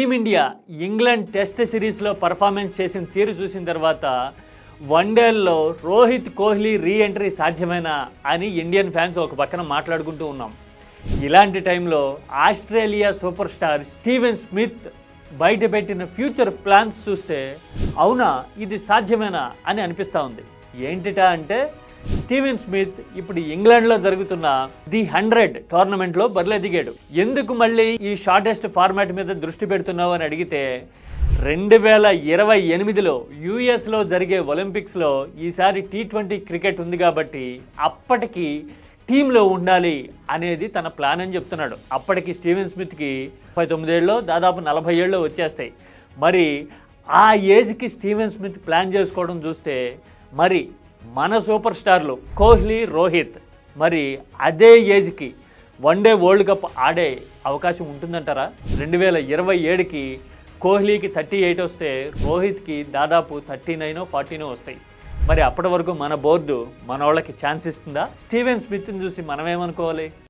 Team India England test సిరీస్లో performance చేసిన తీరు చూసిన తర్వాత వన్డేల్లో రోహిత్ కోహ్లీ రీ ఎంట్రీ సాధ్యమేనా అని ఇండియన్ ఫ్యాన్స్ ఒక పక్కన మాట్లాడుకుంటూ ఉన్నాం. ఇలాంటి టైంలో Australia super star Steven Smith బయటపెట్టిన future plans చూస్తే అవునా ఇది సాధ్యమేనా అని అనిపిస్తూ ఉంది. ఏంటిటా అంటే స్టీవెన్ స్మిత్ ఇప్పుడు ఇంగ్లాండ్లో జరుగుతున్న ది హండ్రెడ్ టోర్నమెంట్లో బరిలో దిగాడు. ఎందుకు మళ్ళీ ఈ షార్టెస్ట్ ఫార్మాట్ మీద దృష్టి పెడుతున్నావు అని అడిగితే రెండు వేల ఇరవై ఎనిమిదిలో యూఎస్లో జరిగే ఒలింపిక్స్లో ఈసారి టీ ట్వంటీ క్రికెట్ ఉంది కాబట్టి అప్పటికి టీంలో ఉండాలి అనేది తన ప్లాన్ అని చెప్తున్నాడు. అప్పటికి స్టీవెన్ స్మిత్కి ముప్పై తొమ్మిదేళ్ళు దాదాపు నలభై ఏళ్ళు వచ్చేస్తాయి. మరి ఆ ఏజ్కి స్టీవెన్ స్మిత్ ప్లాన్ చేసుకోవడం చూస్తే మరి మన సూపర్ స్టార్లు కోహ్లీ రోహిత్ మరి అదే ఏజ్కి వన్డే వరల్డ్ కప్ ఆడే అవకాశం ఉంటుందంటారా? రెండు వేల ఇరవై ఏడుకి కోహ్లీకి థర్టీ ఎయిట్ వస్తే రోహిత్కి దాదాపు థర్టీ నైన్ ఫార్టీనో వస్తాయి. మరి అప్పటి వరకు మన బోర్డు మన వాళ్ళకి ఛాన్స్ ఇస్తుందా? స్టీవెన్ స్మిత్ని చూసి మనమేమనుకోవాలి?